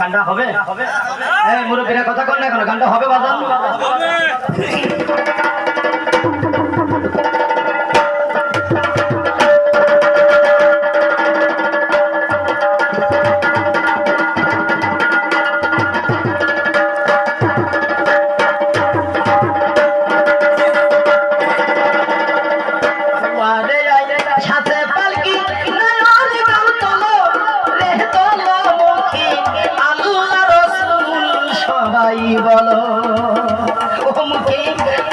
গানটা হবে? হ্যাঁ মুরব্বীরা কথা কর না কেন? গানটা হবে বাজান। তুমি বলো। মুখে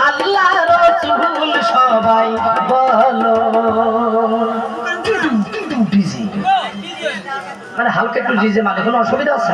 আল্লাহ রসুল সবাই বলো। মানে হালকা একটু ডিজে মানে কোনো অসুবিধা আছে?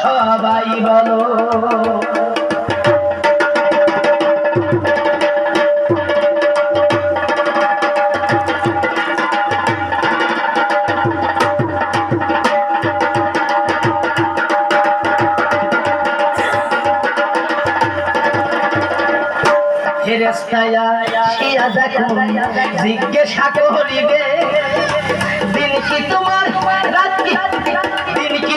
সবাই বলো। জিজ্ঞাসা করিবে দিন কি তোমার রাত দিন কি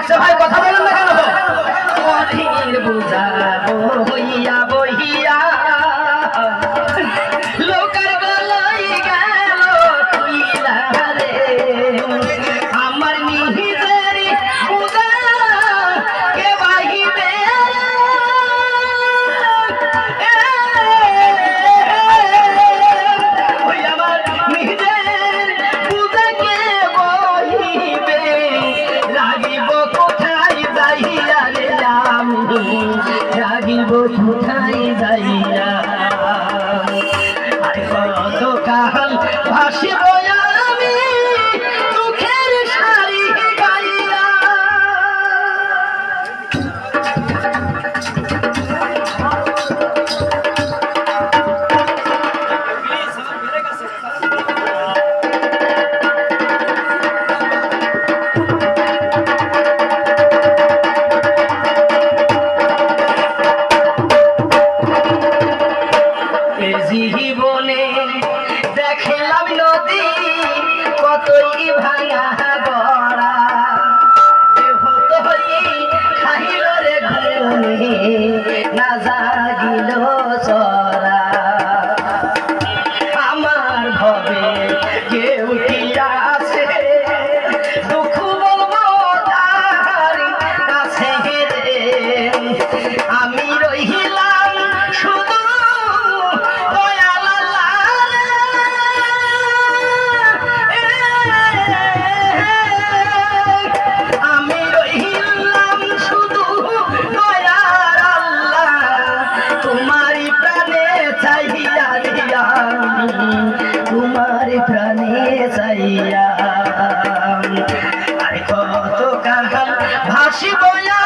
আচ্ছা ভাই কথা গতি ভাঙা তোমার প্রাণে চাইয়া আর কত কাল ভাসি বয়া